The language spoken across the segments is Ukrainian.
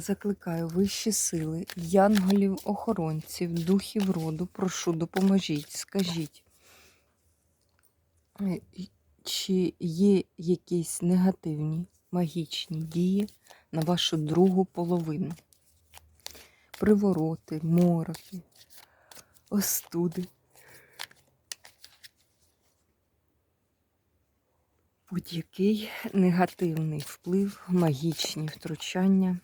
Закликаю вищі сили, янголів, охоронців, духів роду, прошу, допоможіть, скажіть, е, чи є якісь негативні магічні дії на вашу другу половину? Привороти, мороки, остуди. Будь-який негативний вплив, магічні втручання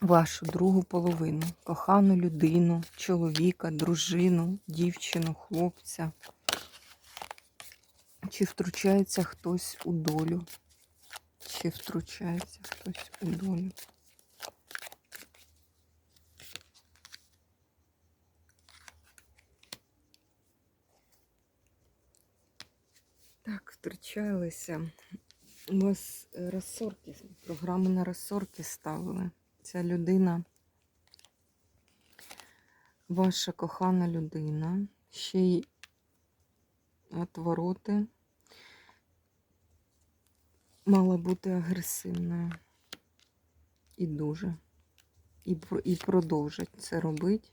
вашу другу половину, кохану людину, чоловіка, дружину, дівчину, хлопця. Чи втручається хтось у долю? Чи втручається хтось у долю? Так, втручалися. У вас е, розсорки, програми на розсорки ставили. Ця людина, ваша кохана людина, ще й отвороти мала бути агресивною. І дуже. І, і продовжить це робити.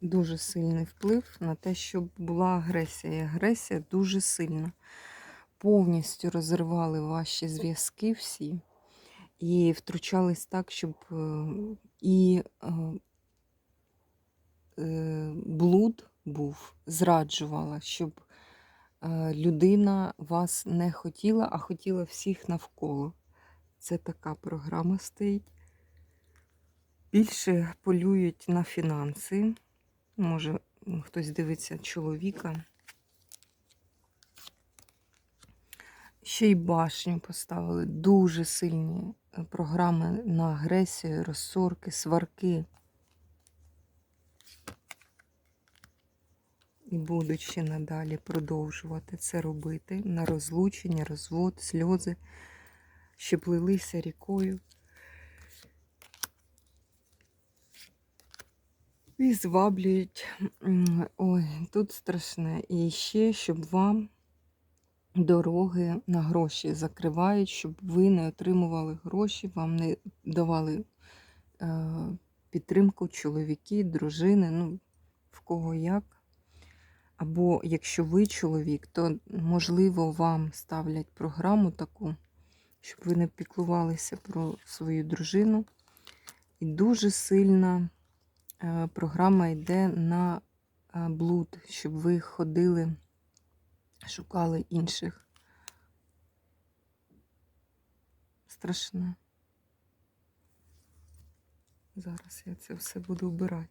Дуже сильний вплив на те, щоб була агресія. І агресія дуже сильна. Повністю розривали ваші зв'язки всі і втручались так, щоб е, і е, е, блуд був, зраджувала, щоб людина вас не хотіла, а хотіла всіх навколо. Це така програма стоїть. Більше полюють на фінанси. Може, хтось дивиться чоловіка. Ще й башню поставили. Дуже сильні е, програми на агресію, розсорки, сварки. І будуть ще надалі продовжувати це робити на розлучення, розвод, сльози, щоб лилися рікою. І зваблюють. Ой, тут страшне. І ще, щоб вам дороги на гроші закривають, щоб ви не отримували гроші, вам не давали е, підтримку чоловіки, дружини, ну, в кого як. Або якщо ви чоловік, то можливо вам ставлять програму таку, щоб ви не піклувалися про свою дружину. І дуже сильна е, програма йде на е, блуд, щоб ви ходили, шукали інших. Страшне. Зараз я це все буду вбирати.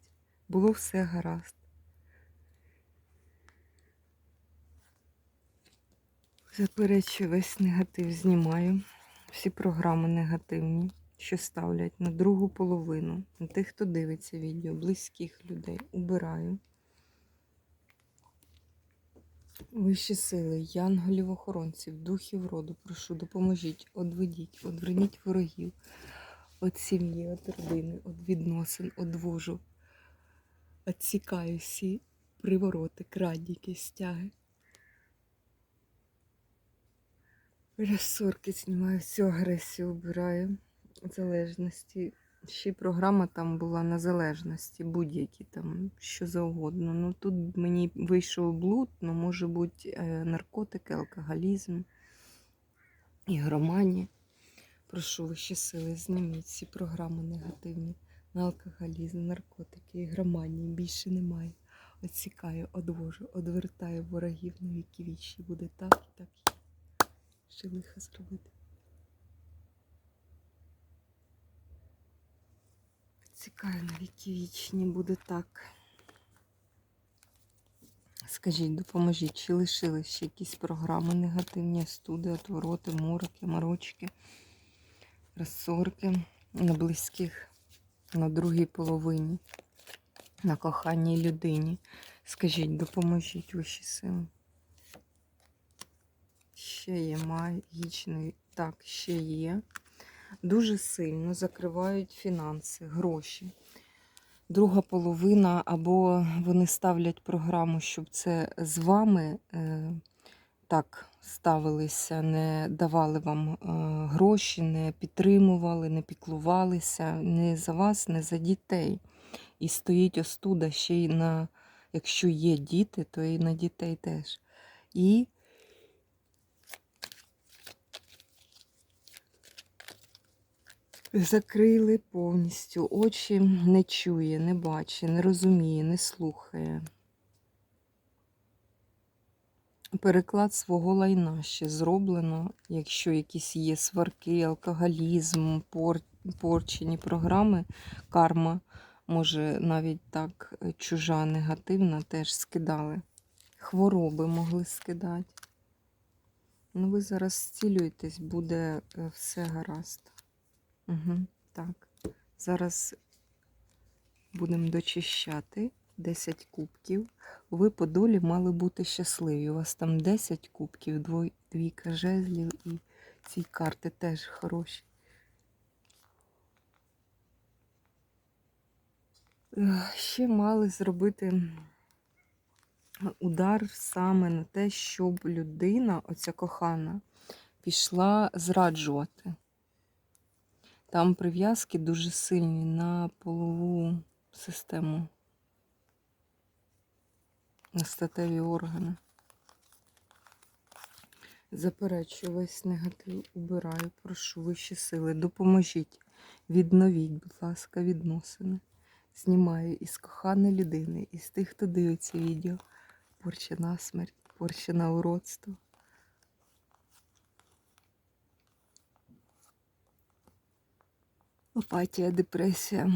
Було все гаразд. Заперечую весь негатив знімаю. Всі програми негативні, що ставлять на другу половину, на тих, хто дивиться відео, близьких людей, убираю. Вищі сили, янголів охоронців, духів роду, прошу, допоможіть, одведіть, одверніть ворогів, від сім'ї, від родини, від відносин, одвожу. Отсікаю всі привороти, крадніки, стяги. Розсорки знімаю, всю агресію вбираю. Залежності. Ще й програма там була на залежності, будь-які там, що завгодно. Ну тут мені вийшов блуд, ну може бути е, наркотики, алкоголізм, ігромані. Прошу вищі сили, зніміть всі програми негативні на алкоголізм, наркотики, ігроманії. Більше немає. Оцікаю, одвожу, одвертаю ворогів на віки вічі. Буде так і так. і ще лиха зробити. Цікаво, на віки вічні буде так. Скажіть, допоможіть, чи лишились ще якісь програми негативні, студи, отвороти, мороки, морочки, розсорки на близьких, на другій половині, на коханій людині. Скажіть, допоможіть вищі сили. Ще є магічний. Так, ще є. Дуже сильно закривають фінанси, гроші. Друга половина, або вони ставлять програму, щоб це з вами е, так ставилися, не давали вам е, гроші, не підтримували, не піклувалися не за вас, не за дітей. І стоїть остуда ще й на, якщо є діти, то і на дітей теж. І закрили повністю. Очі не чує, не бачить, не розуміє, не слухає. Переклад свого лайна ще зроблено, якщо якісь є сварки, алкоголізм, пор... порчені програми, карма, може навіть так е, чужа негативна, теж скидали. Хвороби могли скидати. Ну, ви зараз зцілюєтесь, буде е, все гаразд. Угу, так. Зараз будемо дочищати 10 кубків. Ви по долі мали бути щасливі. У вас там 10 кубків, двійка жезлів і ці карти теж хороші. Ще мали зробити удар саме на те, щоб людина, оця кохана, пішла зраджувати. Там прив'язки дуже сильні на полову систему, на статеві органи. Заперечую весь негатив, убираю, прошу вищі сили, допоможіть, відновіть, будь ласка, відносини. Знімаю із коханої людини, із тих, хто дивиться відео, порча на смерть, порча на уродство. Апатія, депресія.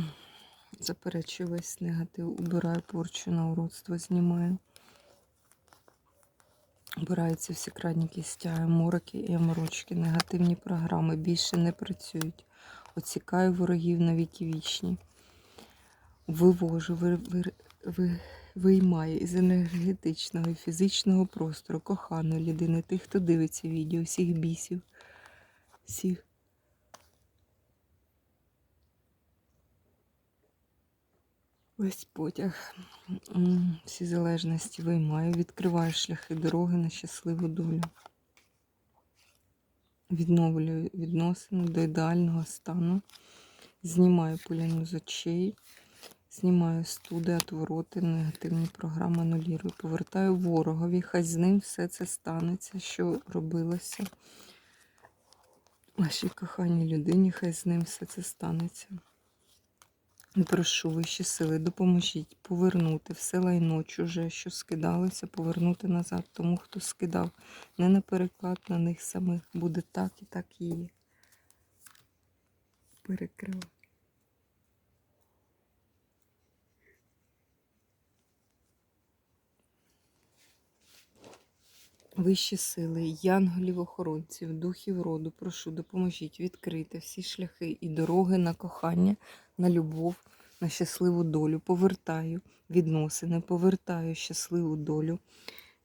Заперечую весь негатив, убираю порчу на уродство, знімаю. Убираються всі крадніки, стяги, мороки і аморочки. Негативні програми більше не працюють. Оцікаю ворогів на віки вічні. Вивожу, ви, ви, ви, виймаю із енергетичного і фізичного простору коханої людини, тих, хто дивиться відео, всіх бісів, всіх. Весь потяг, всі залежності виймаю, відкриваю шляхи дороги на щасливу долю. Відновлюю відносини до ідеального стану. Знімаю пуляну з очей, знімаю студи, отвороти, негативні програми анулірую. Повертаю ворогові, хай з ним все це станеться, що робилося. Вашій коханій людині, хай з ним все це станеться. Прошу вищі сили, допоможіть повернути все лайно чуже, що скидалося, повернути назад. Тому, хто скидав, не на переклад на них самих. Буде так і так є. Перекрила. Вищі сили, янголів-охоронців, духів роду, прошу, допоможіть відкрити всі шляхи і дороги на кохання, на любов, на щасливу долю. Повертаю відносини, повертаю щасливу долю.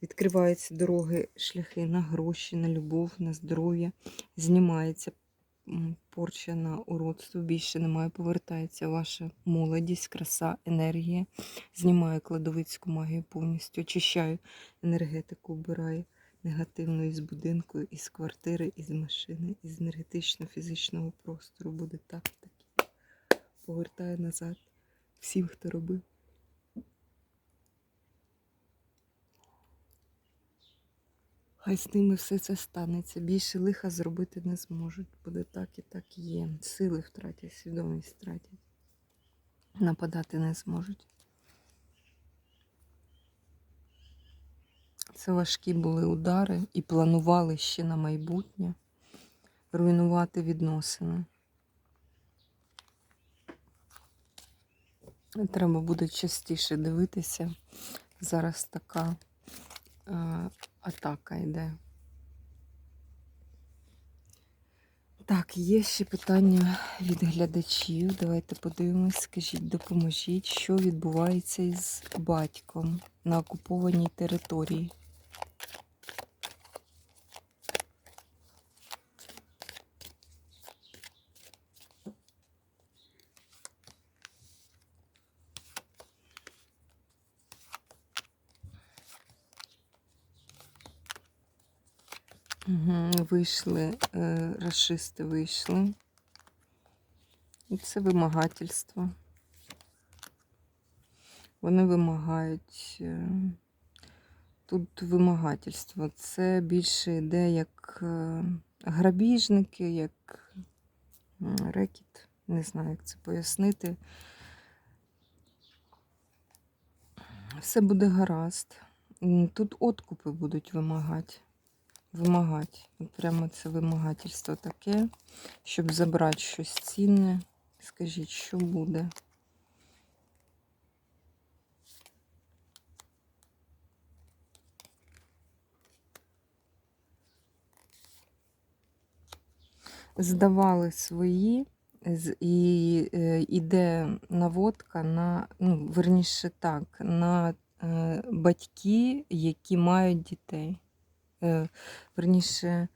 Відкриваються дороги, шляхи на гроші, на любов, на здоров'я. Знімається порча на уродство. Більше немає. Повертається ваша молодість, краса, енергія. Знімаю кладовицьку магію повністю, очищаю енергетику, вбираю негативну із будинку, із квартири, із машини, із енергетично-фізичного простору. Буде так Повертаю назад всім, хто робив. Хай з ними все це станеться. Більше лиха зробити не зможуть. Буде так і так є. Сили втратять, свідомість втратять. Нападати не зможуть. Це важкі були удари і планували ще на майбутнє руйнувати відносини. Треба буде частіше дивитися. Зараз така е, атака йде. Так, є ще питання від глядачів. Давайте подивимось, скажіть, допоможіть, що відбувається із батьком на окупованій території. Вийшли, е, расисти вийшли. І це вимагательство. Вони вимагають. е, Тут вимагательство. Це більше йде як е, грабіжники, як рекіт. Не знаю, як це пояснити. Все буде гаразд. Тут откупи будуть вимагати. Вимагати. Прямо це вимагательство таке, щоб забрати щось цінне. Скажіть, що буде? Здавали свої, і е, іде наводка на, ну, верніше так, на е, батьки, які мають дітей. Е, верніше,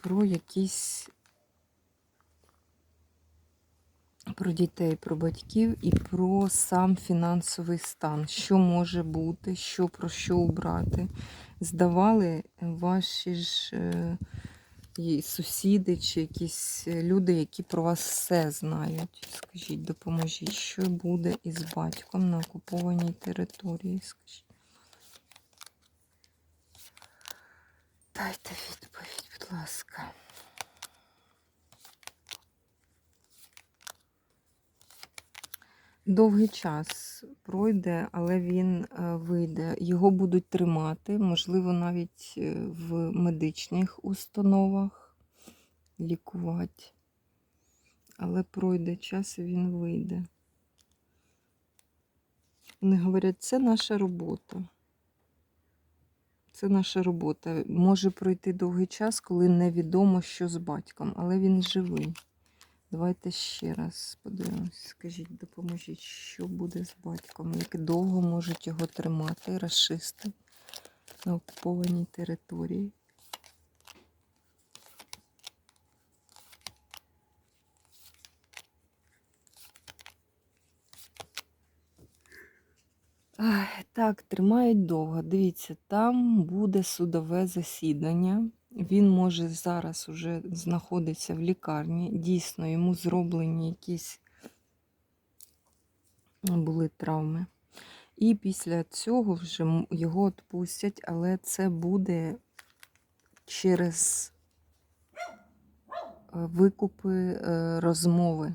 про якісь про дітей, про батьків і про сам фінансовий стан, що може бути, що про що убрати. Здавали ваші ж е, і сусіди чи якісь люди, які про вас все знають. Скажіть, допоможіть, що буде із батьком на окупованій території? Скажіть. Дайте відповідь, будь ласка. Довгий час пройде, але він е, вийде. Його будуть тримати, можливо, навіть е, в медичних установах лікувати. Але пройде час і він вийде. Вони говорять, це наша робота. Це наша робота. Може пройти довгий час, коли невідомо, що з батьком, але він живий. Давайте ще раз подивимось. Скажіть, допоможіть, що буде з батьком, як довго можуть його тримати расисти на окупованій території. Ай, так, тримають довго. Дивіться, там буде судове засідання. Він може зараз уже знаходиться в лікарні. Дійсно, йому зроблені якісь були травми. І після цього вже його відпустять, але це буде через е, викупи е, розмови.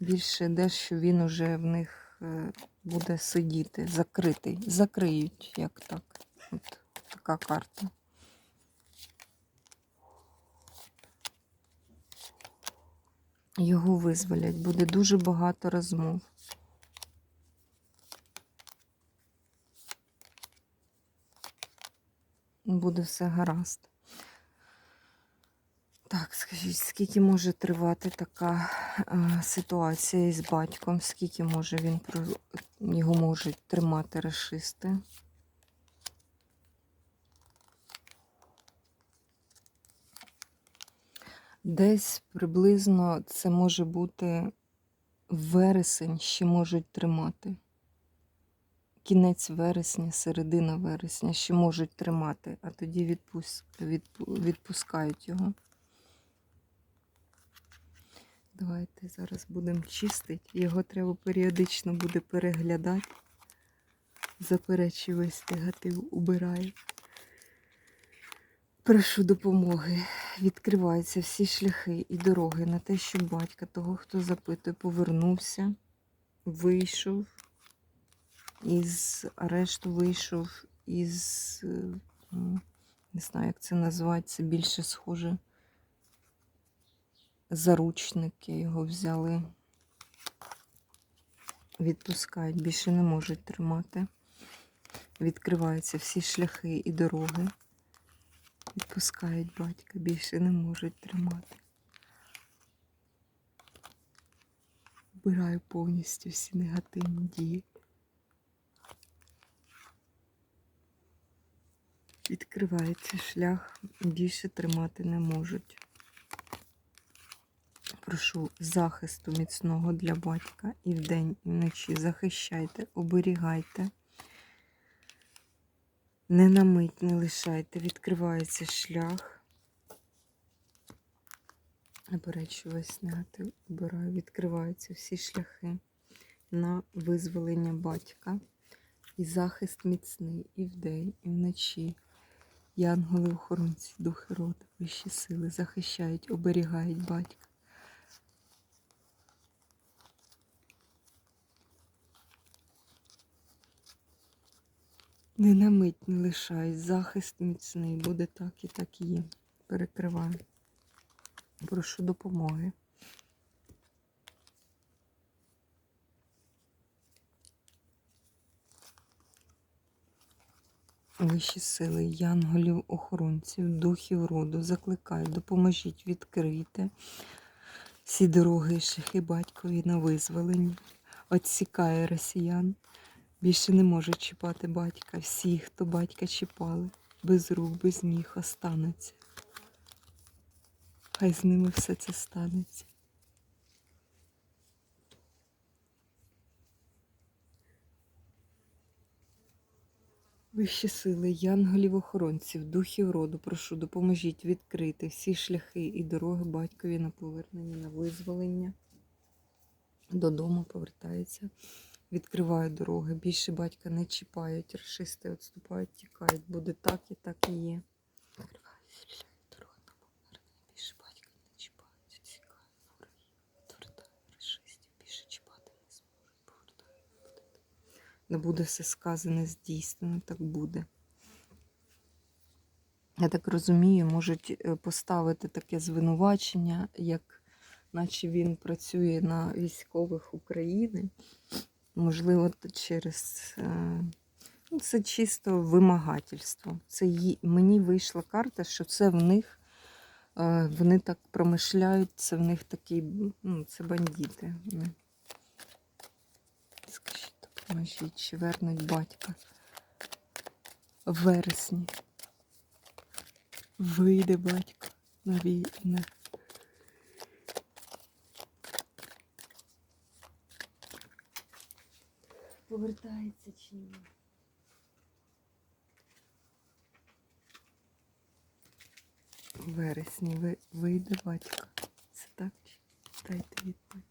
Більше дещо він уже в них е, буде сидіти, закритий. Закриють, як так. От така карта. Його визволять. Буде дуже багато розмов. Буде все гаразд. Так, скажіть, скільки може тривати така е, ситуація із батьком? Скільки може він його можуть тримати расисти? Десь приблизно це може бути вересень, ще можуть тримати. Кінець вересня, середина вересня ще можуть тримати, а тоді відпуск, відпускають його. Давайте зараз будемо чистити. Його треба періодично буде переглядати. Заперечий весь негатив убираю. Прошу допомоги. Відкриваються всі шляхи і дороги на те, щоб батька того, хто запитує, повернувся, вийшов із арешту, вийшов із, е, не знаю, як це назвати, це більше схоже. Заручники його взяли. відпускають, більше не можуть тримати. Відкриваються всі шляхи і дороги. Відпускають батька, більше не можуть тримати. Вбираю повністю всі негативні дії. Відкривається шлях, більше тримати не можуть. Прошу захисту міцного для батька і вдень, і вночі. Захищайте, оберігайте. Не на мить не лишайте, відкривається шлях. Оберечу весь негатив, обираю, відкриваються всі шляхи на визволення батька. І захист міцний і вдень, і вночі. Янголи, охоронці, духи роду, вищі сили захищають, оберігають батька. Не на мить не лишай, захист міцний, буде так і так є. Перекриваю. Прошу допомоги. Вищі сили, янголів, охоронців, духів роду, закликаю, допоможіть, відкрийте всі дороги шляхи батькові на визволення, отсікає росіян. Більше не може чіпати батька. Всі, хто батька чіпали, без рук, без ніг остануться. Хай з ними все це станеться. Вищі сили, янголів-охоронців, духів роду, прошу, допоможіть відкрити всі шляхи і дороги батькові на повернення, на визволення. Додому повертається. Відкриваю дороги. Більше батька не чіпають, расисти відступають, тікають. Буде так і так і є. Не буде все сказане, здійснено, так буде. Я так розумію, можуть е, поставити таке звинувачення, як наче він працює на військових України. Можливо, через е, ну, це чисто вимагательство. Це ї- мені вийшла карта, що це в них, е, вони так промишляють, це в них такі, ну, це бандити. Скажіть, допоможіть, чи вернуть батька в вересні. Вийде батько на війну. Повертається чи ні? Вересні ви- вийде батько. Це так? Дайте відповідь.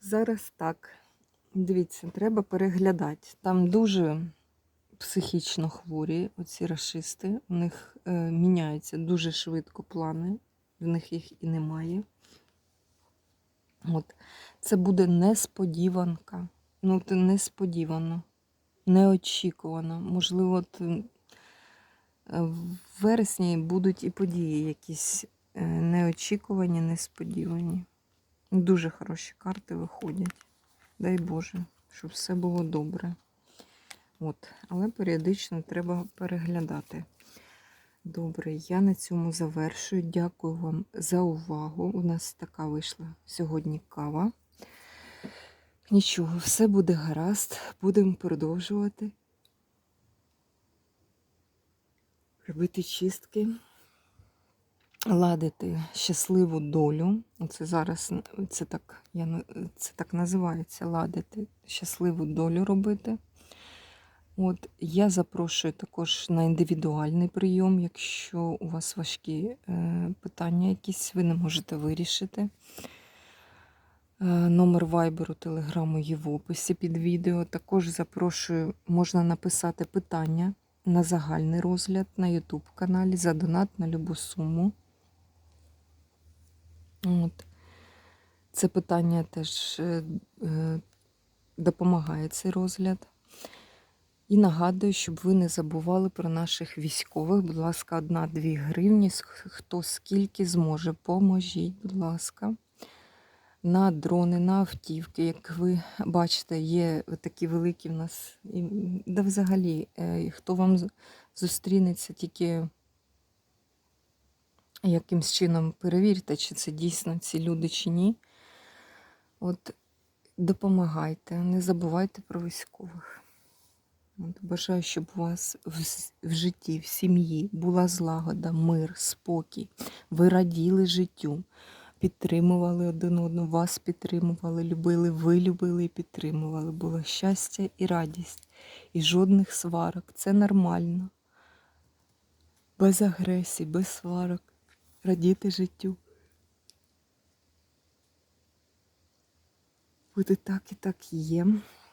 Зараз так. Дивіться, треба переглядати. Там дуже психічно хворі, оці расисти. У них е, міняються дуже швидко плани, в них їх і немає. От. Це буде несподіванка. Ну, це несподівано, неочікувано. Можливо, от, е, в вересні будуть і події якісь е, неочікувані, несподівані. Дуже хороші карти виходять. Дай Боже, щоб все було добре. От, але періодично треба переглядати. Добре, я на цьому завершую. Дякую вам за увагу. У нас така вийшла сьогодні кава. Нічого, все буде гаразд. Будемо продовжувати. Робити чистки, ладити щасливу долю. Оце зараз це так, я, це так називається ладити щасливу долю робити. От, я запрошую також на індивідуальний прийом, якщо у вас важкі е, питання якісь, ви не можете вирішити. Е, номер вайберу, телеграму є в описі під відео. Також запрошую, можна написати питання на загальний розгляд на YouTube каналі за донат на любу суму. От. Це питання теж е, допомагає цей розгляд. І нагадую, щоб ви не забували про наших військових. Будь ласка, одна-дві гривні. Хто скільки зможе, поможіть, будь ласка. На дрони, на автівки. Як ви бачите, є такі великі в нас. Да взагалі, е, хто вам зустрінеться, тільки якимсь чином перевірте, чи це дійсно ці люди, чи ні. От допомагайте, не забувайте про військових. Бажаю, щоб у вас в, в житті, в сім'ї була злагода, мир, спокій. Ви раділи життю, підтримували один одного, вас підтримували, любили, ви любили і підтримували. Було щастя і радість, і жодних сварок. Це нормально. Без агресії, без сварок. Радіти життю. Буде так і так є.